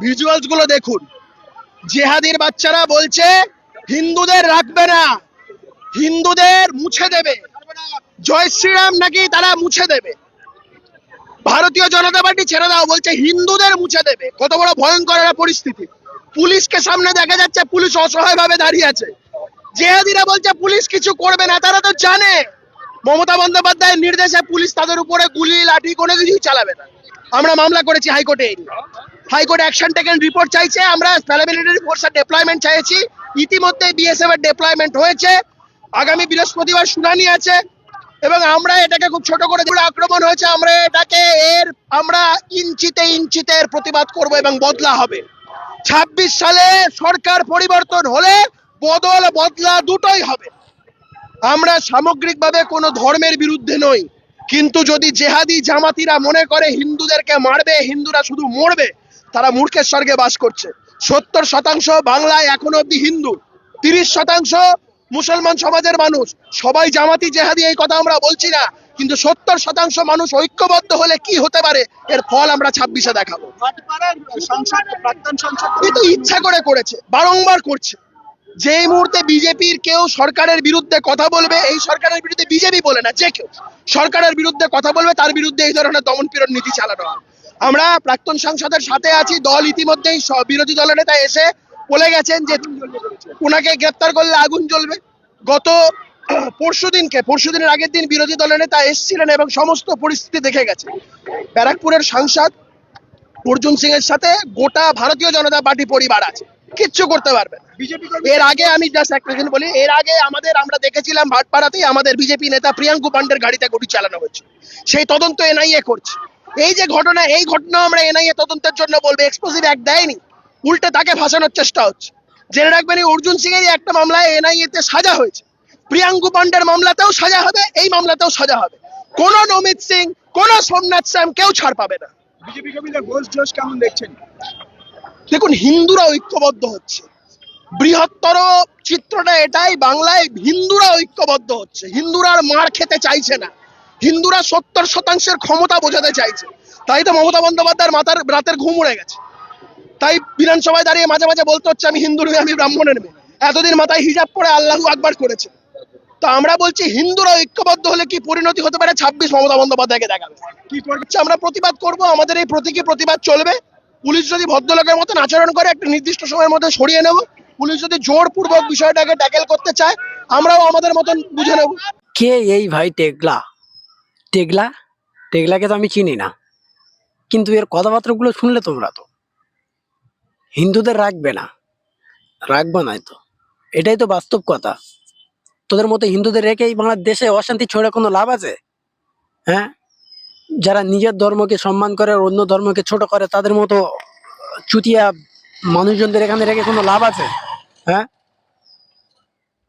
ভিজুয়ালসগুলো দেখুন। জেহাদির বাচ্চারা বলছে, হিন্দুদের রাখবে না। হিন্দুদের মুছে দেবে। জয় শ্রীরাম নাকি তারা মুছে দেবে? ভারতীয় জনতা পার্টি ছেড়ে দাও, বলছে, হিন্দুদের মুছে দেবে। কত বড় ভয়ঙ্কর একটা পরিস্থিতি। পুলিশকে সামনে দেখা যাচ্ছে, পুলিশ অসহায় ভাবে দাঁড়িয়ে আছে। জেহাদিরা বলছে, পুলিশ কিছু করবে না, তারা তো জানে। মমতা বন্দ্যোপাধ্যায়ের নির্দেশে পুলিশ তাদের উপরে গুলি, লাঠি, কোনো কিছুই চালাবে না। আমরা মামলা করেছি হাইকোর্টে। হাইকোর্ট অ্যাকশন টেকেন রিপোর্ট চাইছে। আমরা প্যারামিলিটারি ফোর্সের ডেপ্লয়মেন্ট চাইছি। ইতিমধ্যে বিএসএফ এর ডেপ্লয়মেন্ট হয়েছে। আগামী বৃহস্পতিবার শুনানি আছে এবং আমরা এটাকে খুব ছোট করে আক্রমণ হয়েছে। আমরা এটাকে এর, আমরা ইঞ্চিতে ইঞ্চিতে এর প্রতিবাদ করব এবং বদলা হবে। ছাব্বিশ সালে সরকার পরিবর্তন হলে বদল, বদলা দুটোই হবে। আমরা সামগ্রিকভাবে কোনো ধর্মের বিরুদ্ধে নই। কিন্তু যদি জেহাদি জামাতিরা মনে করে হিন্দুদেরকে মারবে, হিন্দুরা শুধু মরবে তারা মূর্খের স্বর্গে বাস করছে। সত্তর শতাংশ বাংলায় এখনও অব্দি হিন্দু। তিরিশ শতাংশ মুসলমান সমাজের মানুষ। সবাই জামাতি জেহাদি এই কথা আমরা বলছি না। কিন্তু সত্তর শতাংশ মানুষ ঐক্যবদ্ধ হলে কি হতে পারে এর ফল আমরা ছাব্বিশে দেখাবো। ভাটপাড়ার সংসদ প্রাক্তন সংসদ এ তো ইচ্ছা করে করেছে বারংবার করছে। যে মুহূর্তে বিজেপির কেউ সরকারের বিরুদ্ধে কথা বলবে এই সরকারের বিরুদ্ধে বিজেপি বলে না যে কেউ সরকারের বিরুদ্ধে কথা বলবে তার বিরুদ্ধে এই ধরনের দমন পীড়ন নীতি চালানো হয়। আমরা প্রাক্তন সাংসদের সাথে আছি দল ইতিমধ্যেই বিরোধী দলের নেতা এসে বলে গেছেন যে ওনাকে গ্রেপ্তার করলে আগুন জ্বলবে। গত পরশু দিনকে পরশু দিনের আগের দিন বিরোধী দলের নেতা এসেছিলেন এবং সমস্ত পরিস্থিতি দেখে গেছে। ব্যারাকপুরের সাংসদ অর্জুন সিং এর সাথে গোটা ভারতীয় জনতা পার্টি পরিবার আছে। কিচ্ছু করতে পারবে এর আগে আমি জাস্ট একটা জিনিস বলি এর আগে আমাদের আমরা দেখেছিলাম ভাটপাড়াতেই আমাদের বিজেপি নেতা প্রিয়াঙ্কু পান্ডের গাড়িতে গুলি চালানো হচ্ছে সেই তদন্ত এনআইএ করছে। এই যে ঘটনা এই ঘটনা আমরা এনআইএ তদন্তের জন্য বলব এক্সপ্লোসিভ এক দেয়নি। উল্টে তাকে ফাঁসানোর চেষ্টা হচ্ছে। জেনে রাখবেন এই অর্জুন সিং এর একটা মামলায় এনআইএ তে সাজা হয়েছে। প্রিয়াঙ্কু পান্ডের মামলাতেও সাজা হবে এই মামলাতেও সাজা হবে। কোন নমিত সিং কোন সোমনাথ শ্যাম কেউ ছাড় পাবে না। বিজেপি কর্মীদের ঘোষ জোশ কেমন দেখছেন? দেখুন হিন্দুরা ঐক্যবদ্ধ হচ্ছে। বৃহত্তর চিত্রটা এটাই বাংলায় হিন্দুরা ঐক্যবদ্ধ হচ্ছে। হিন্দুরা আর মার খেতে চাইছে না। হিন্দুরা সত্তর শতাংশের ক্ষমতা বোঝাতে চাইছে। তাই তো মমতা বন্দ্যোপাধ্যায়ের মাথার রাতের ঘুম উড়ে গেছে। তাই বিধানসভায় দাঁড়িয়ে মাঝে মাঝে বলতে হচ্ছে, আমি হিন্দুর মেয়ে আমি ব্রাহ্মণের মেয়ে। এতদিন মাথায় হিজাব পরে আল্লাহু আকবার করেছে। তো আমরা বলছি, হিন্দুরা ঐক্যবদ্ধ হলে কি পরিণতি হতে পারে? ছাব্বিশ মমতা বন্দ্যোপাধ্যায়কে দেখাবে। কি করবে? হচ্ছে আমরা প্রতিবাদ করব, আমাদের এই প্রতীকী প্রতিবাদ চলবে। পুলিশ যদি ভদ্রলোকের মতন আচরণ করে, একটা নির্দিষ্ট সময়ের মধ্যে সরিয়ে নেব। পুলিশ যদি জোরপূর্বক বিষয়টাকে ট্যাকেল করতে চায়, আমরাও আমাদের মতন বুঝে নেব। কে এই ভাই টেগলা টেগলা, টেগলাকে তো আমি চিনি না। কিন্তু এর কথাবার্তাগুলো শুনলে তোমরা তো। হিন্দুদের রাখবে না। রাখবে না তো। এটাই তো বাস্তব কথা। তোদের মতো হিন্দুদের রেখেই বাংলাদেশে অশান্তি ছড়ে কোনো লাভ আছে? হ্যাঁ? যারা নিজের ধর্মকে সম্মান করে অন্য ধর্মকে ছোট করে, তাদের মতো চুতিয়া মানুষজনদের এখানে রেখে কোনো লাভ আছে? হ্যাঁ?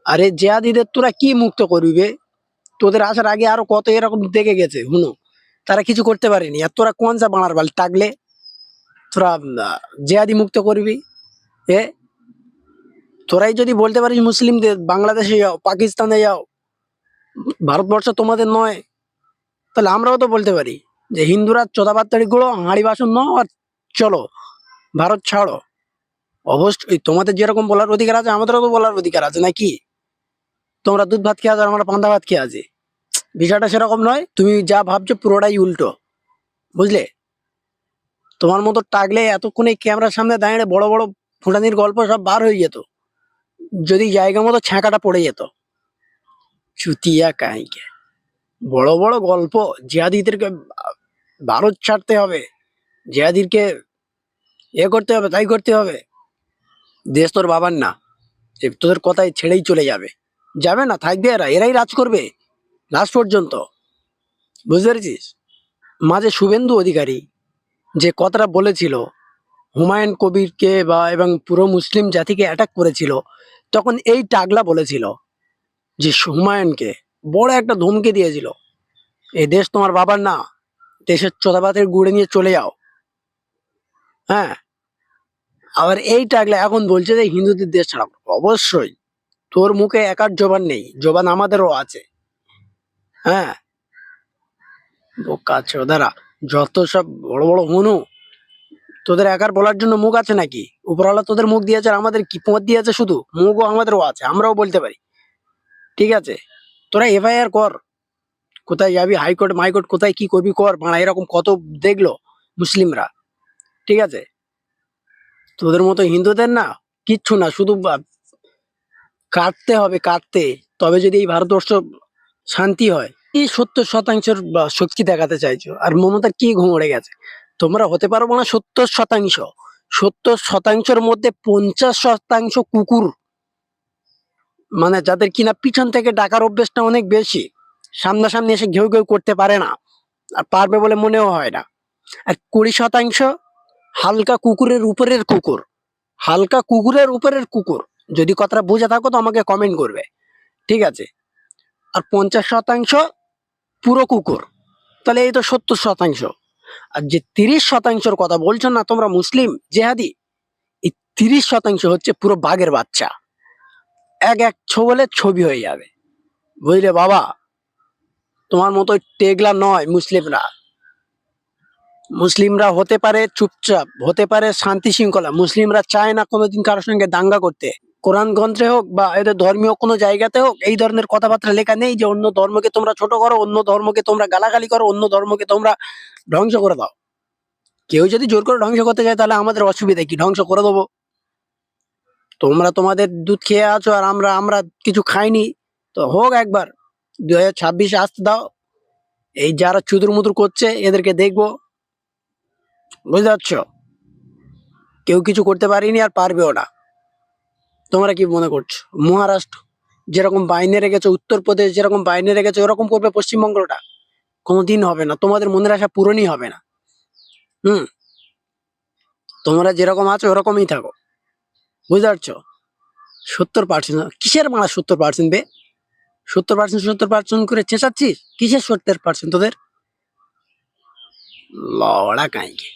আরে জেহাদিদের তোরা কি মুক্ত করবি তোদের আসার আগে আরও কত এরকম দেখে গেছে, হুনো? তারা কিছু করতে পারেনি। আর তোরা কোন যা বাড়ার বাল? টাকলে তোরা জেহাদি মুক্ত করবি, এ? তোরাই যদি বলতে পারিস মুসলিমদের, বাংলাদেশে যাও, পাকিস্তানে যাও, ভারতবর্ষ তোমাদের নয়, তাহলে আমরাও তো বলতে পারি যে হিন্দুরা চোদাবাত্তাড়ি গুলো হাঁড়ি বাসন নাও আর চলো, ভারত ছাড়ো। অবশ্যই তোমাদের যেরকম বলার অধিকার আছে, আমাদেরও তো বলার অধিকার আছে, নাকি? তোমরা দুধ ভাত খেয়ে আছো আমরা পান্তা ভাত খেয়ে আছি বিষয়টা সেরকম নয়, তুমি যা ভাবছ পুরোটাই উল্টো। বুঝলে? তোমার মতো টাকলে এতক্ষণ ক্যামেরার সামনে দাঁড়িয়ে বড় বড় ফুটানির গল্প সব বার হয়ে যেত। যদি জায়গা মতো ছ্যাঁকাটা পড়ে যেত। চুতিয়া কাহিকে। বড় বড় গল্প, জিয়াদিদেরকে ভারত ছাড়তে হবে। জিয়াদিরকে এ করতে হবে, তাই করতে হবে। দেশ তোর বাবার না। তোদের কথায় ছেড়েই চলে যাবে। যাবে না, থাকবে এরা, এরাই রাজ করবে লাস্ট পর্যন্ত। বুঝতে পেরেছিস? মাঝে শুভেন্দু অধিকারী, যে কথাটা বলেছিল, হুমায়ুন কবিরকে বা এবং পুরো মুসলিম জাতিকে অ্যাটাক করেছিল, তখন এই টাগলা বলেছিল যে হুমায়ুনকে বড় একটা ধমকি দিয়েছিল। এ দেশ তোমার বাবার না, দেশের চোদাবাতের গুড়ে নিয়ে চলে যাও। হ্যাঁ? আবার এই টাগলা এখন বলছে যে হিন্দুদের দেশ ছাড়া অবশ্যই। তোর মুখে একার জবান নেই, জবান আমাদেরও আছে। হ্যাঁ? বোকা চোদারা যত সব বড় বড় হনু, তোদের একার বলার জন্য মুখ আছে নাকি? উপরওয়ালা তোদের মুখ দিয়েছে আর আমাদের কি পথ দিয়েছে শুধু? মুখও আমাদেরও আছে, আমরাও বলতে পারি। ঠিক আছে? তোরা এফআইআর কর। কোথায় যাবি? হাইকোর্ট, মাইকোর্ট, কোথায় কি করবি কর? মারা এরকম কত দেখল মুসলিমরা। ঠিক আছে? তোদের মতো হিন্দুদের না, কিচ্ছু না, শুধু কাটতে হবে কাটতে তবে যদি এই ভারতবর্ষ শান্তি হয়, কি সত্তর শতাংশের শক্তি দেখাতে চাইছো? আর মমতার কি ঘুমড়ে গেছে? তোমরা হতে পারব না সত্তর শতাংশ। সত্তর শতাংশের মধ্যে পঞ্চাশ শতাংশ কুকুর। মানে যাদের কিনা পিছন থেকে ডাকার অভ্যেসটা অনেক বেশি। সামনাসামনি এসে ঘেউ ঘেউ করতে পারে না। আর পারবে বলে মনেও হয় না। আর কুড়ি শতাংশ হালকা কুকুরের উপরের কুকুর। হালকা কুকুরের উপরের কুকুর। যদি কথাটা বুঝে থাকো তো আমাকে কমেন্ট করবে। ঠিক আছে? আর পঞ্চাশ শতাংশ পুরো কুকুর। তাহলে এই তো সত্তর শতাংশ। আর যে তিরিশ শতাংশের কথা বলছো না তোমরা মুসলিম জেহাদি, এই তিরিশ শতাংশ হচ্ছে পুরো বাঘের বাচ্চা। এক এক ছবলে ছবি হয়ে যাবে। বুঝলে বাবা? তোমার মতো টেগলা নয় মুসলিমরা। মুসলিমরা হতে পারে চুপচাপ, হতে পারে শান্তি শৃঙ্খলা। মুসলিমরা চায় না কোনোদিন কারোর সঙ্গে দাঙ্গা করতে। কোরআন গ্রন্থে হোক বা এদের ধর্মীয় কোনো জায়গাতে হোক, এই ধরনের কথাবার্তা লেখা নেই যে অন্য ধর্মকে তোমরা ছোট করো, অন্য ধর্মকে তোমরা গালাগালি করো, অন্য ধর্মকে তোমরা ধ্বংস করে দাও। কেউ যদি জোর করে ধ্বংস করতে চায় তাহলে আমাদের অসুবিধা কি? ধ্বংস করে দেবো। তোমরা তোমাদের দুধ খেয়ে আছো আর আমরা আমরা কিছু খাইনি। তো হোক একবার, দুই হাজার ছাব্বিশে আসতে দাও। এই যারা চুদুর মুদুর করছে, এদেরকে দেখব। বুঝতে পারছ? কেউ কিছু করতে পারিনি আর পারবেও না। তোমরা কি মনে করছ? মহারাষ্ট্র যেরকম বাইনে রেখেছে, উত্তরপ্রদেশ যেরকম বাইনে রেখেছে, ওরকম করবে পশ্চিমবঙ্গটা? কোনোদিন হবে না। তোমাদের মনের আশা পূরণই হবে না। হুম? তোমরা যেরকম আছো, ওরকমই থাকো। বুঝতে পারছ? সত্তর পার্সেন্ট কিসের মারা সত্তর পার্সেন্ট বে? সত্তর পার্সেন্ট সত্তর পার্সেন্ট করে চেঁচাচ্ছিস? কিসের সত্তর পার্সেন্ট তোদের? লড়া কাইকে।